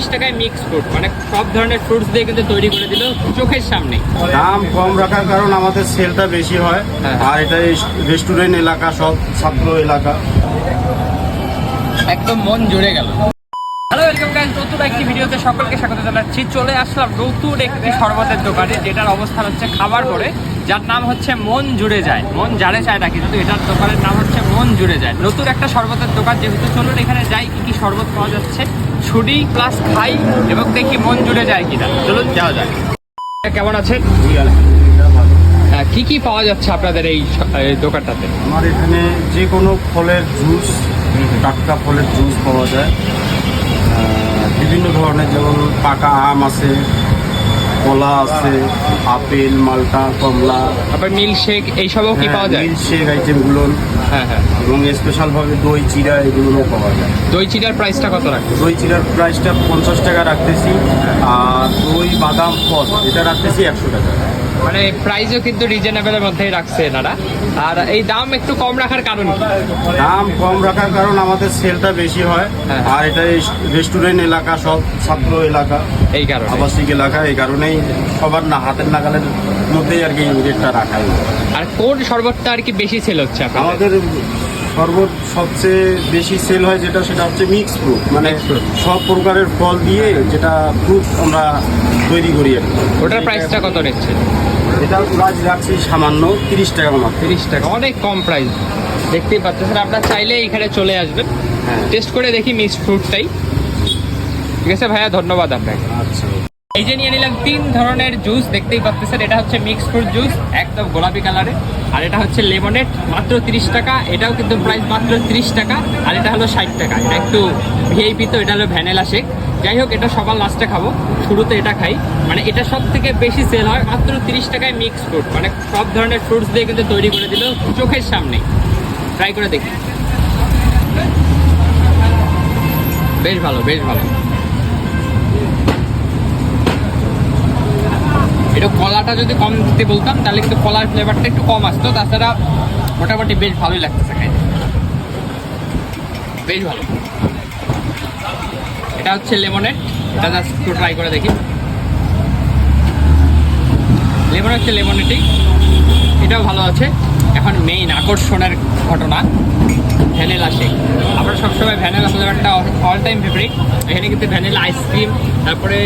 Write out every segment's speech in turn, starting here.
তিরিশ টাকায় mix fruit মানে সব ধরনের ফ্রুটস দিয়ে কিন্তু তৈরি করে দিল চোখের সামনে। দাম কম রাখার কারণ আমাদের সেলটা বেশি হয়। হ্যাঁ। আর এটা রেস্টুরেন্ট এলাকা সব ছাত্র এলাকা। একদম মন জুড়ে গেল। হ্যালো ওয়েলকাম গাইস নতুন একটি ভিডিওতে সকলকে স্বাগত জানাচ্ছি। চলে আসলাম নতুন একটি শরবতের দোকানে যেটার অবস্থান হচ্ছে খাবার পরে যার নাম হচ্ছে মন জুড়ে যায়। মন জানে চায় না কিন্তু এটার দোকানের নাম হচ্ছে মন জুড়ে যায়। নতুন একটা শরবতের দোকান যেহেতু চলুন এখানে যাই কি কি শরবত পাওয়া যাচ্ছে। ছুরি প্লাস খাই এবং দেখি মন জুড়ে যায় কিনা। চলুন যাওয়া যায় কেমন আছেন? হ্যাঁ, কি কি পাওয়া যাচ্ছে আপনাদের এই এই দোকানটাতে? আমার এখানে যে কোনো ফলের জুস টাটকা ফলের জুস পাওয়া যায়। বিভিন্ন ধরনের যেমন পাকা আম আছে কলা আছে আপেল মালটা কমলা। তারপর মিল্কশেক এইসবও কি পাওয়া যায়? মিল্কশেক আইটেমগুলো। হ্যাঁ হ্যাঁ। এবং স্পেশালভাবে দই চিড়া এগুলোও পাওয়া যায়। দই চিড়ার প্রাইসটা কত রাখবে দই চিড়ার প্রাইসটা পঞ্চাশ টাকা রাখতেছি। আর দই বাদাম ফল এটা রাখতেছি একশো টাকা। মানে প্রাইসও কিন্তু রিজনেবলের মধ্যেই রাখছে এনারা। আর এই দাম একটু কম রাখার কারণ দাম কম রাখার কারণ আমাদের সেলটা বেশি হয়। হ্যাঁ। আর এটা রেস্টুরেন্ট এলাকা সব ছাত্র এলাকা এই কারণে। আবাসিক এলাকা এই কারণেই সবার না হাতের নাগালের মধ্যেই আর কি রেটটা রাখা। আর কোন শরবতটা আর কি বেশি সেল হচ্ছে আমাদের সর্বত সবচেয়ে বেশি সেল হয় যেটা সেটা হচ্ছে মিক্স ফ্রুট মানে সব প্রকারের ফল দিয়ে যেটা ফ্রুট আমরা তৈরি করি আর কি। ওটার প্রাইসটা কত নিচ্ছে? এটা প্রাইস রাখছি সামান্য তিরিশ টাকা মাত্র। তিরিশ টাকা অনেক কম প্রাইস দেখতেই পাচ্ছেন আপনার চাইলে এখানে চলে আসবেন। হ্যাঁ। টেস্ট করে দেখি মিক্স ফ্রুটটাই ঠিক আছে ভাইয়া ধন্যবাদ আপনাকে। আচ্ছা। এই যে নিয়ে নিলাম তিন ধরনের জুস দেখতেই পাচ্ছেন, এটা হচ্ছে মিক্স ফ্রুট জুস একদম গোলাপি কালারের আর এটা হচ্ছে লেমনেড মাত্র তিরিশ টাকা, এটাও কিন্তু প্রাইস মাত্র তিরিশ টাকা, আর এটা হলো ষাট টাকা, এটা একটু ভিআইপি তো, এটা হলো ভ্যানেলা শেক যাই হোক, এটা সবার লাস্টে খাব, শুরুতে এটা খাই মানে এটা সব থেকে বেশি সেল হয় মাত্র তিরিশ টাকায় মিক্স ফ্রুট মানে সব ধরনের ফ্রুটস দিয়ে কিন্তু তৈরি করে দিল চোখের সামনে ট্রাই করে দেখি। বেশ ভালো বেশ ভালো। এটা কলাটা যদি কম দিতে বলতাম, তাহলে কিন্তু কলার ফ্লেভারটা একটু কম আসতো। তাছাড়া মোটামুটি বেশ ভালোই লাগতেছে খাইতে বেশ ভালো। এটা হচ্ছে লেমনের। এটা জাস্ট একটু ট্রাই করে দেখি। লেমন হচ্ছে লেমনেটি এটাও ভালো আছে। এখন মেইন আকর্ষণের ঘটনা, ভ্যানিলা শেক আমরা সবসময় ভ্যানিলা ফ্লেভারটা অল টাইম ফেভারিট এখানে কিন্তু ভ্যানিলা আইসক্রিম তারপরে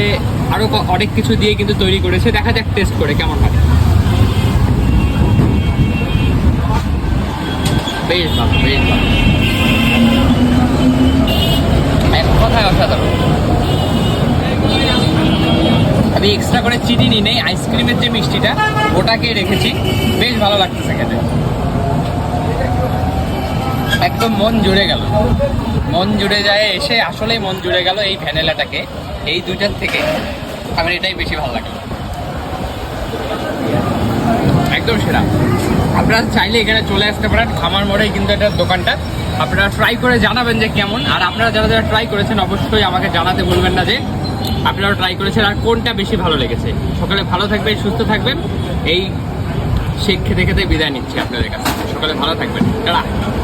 আরও অনেক কিছু দিয়ে কিন্তু তৈরি করেছে। দেখা যাক টেস্ট করে কেমন হয়। বেশ কথায় অসাধারণ। আমি এক্সট্রা করে চিনি নিই নেই আইসক্রিমের যে মিষ্টিটা ওটাকে রেখেছি। বেশ ভালো লাগতেছে খেতে। একদম মন জুড়ে গেল। মন জুড়ে যায়, এসে আসলেই মন জুড়ে গেল এই ভ্যানেলাটাকে। এই দুইটার থেকে আমার এটাই বেশি ভালো লাগল একদম সেরা। আপনারা চাইলে এখানে চলে আসতে পারেন, খামার মোড়েই কিন্তু এটার দোকানটা। আপনারা ট্রাই করে জানাবেন যে কেমন। আর আপনারা যারা যারা ট্রাই করেছেন, অবশ্যই আমাকে জানাতে বলবেন না যে আপনারা ট্রাই করেছেন আর কোনটা বেশি ভালো লেগেছে। সকালে ভালো থাকবেন, সুস্থ থাকবেন। এই শেখ খেতে খেতে বিদায় নিচ্ছি আপনাদের কাছে। সকালে ভালো থাকবেন। টাটা।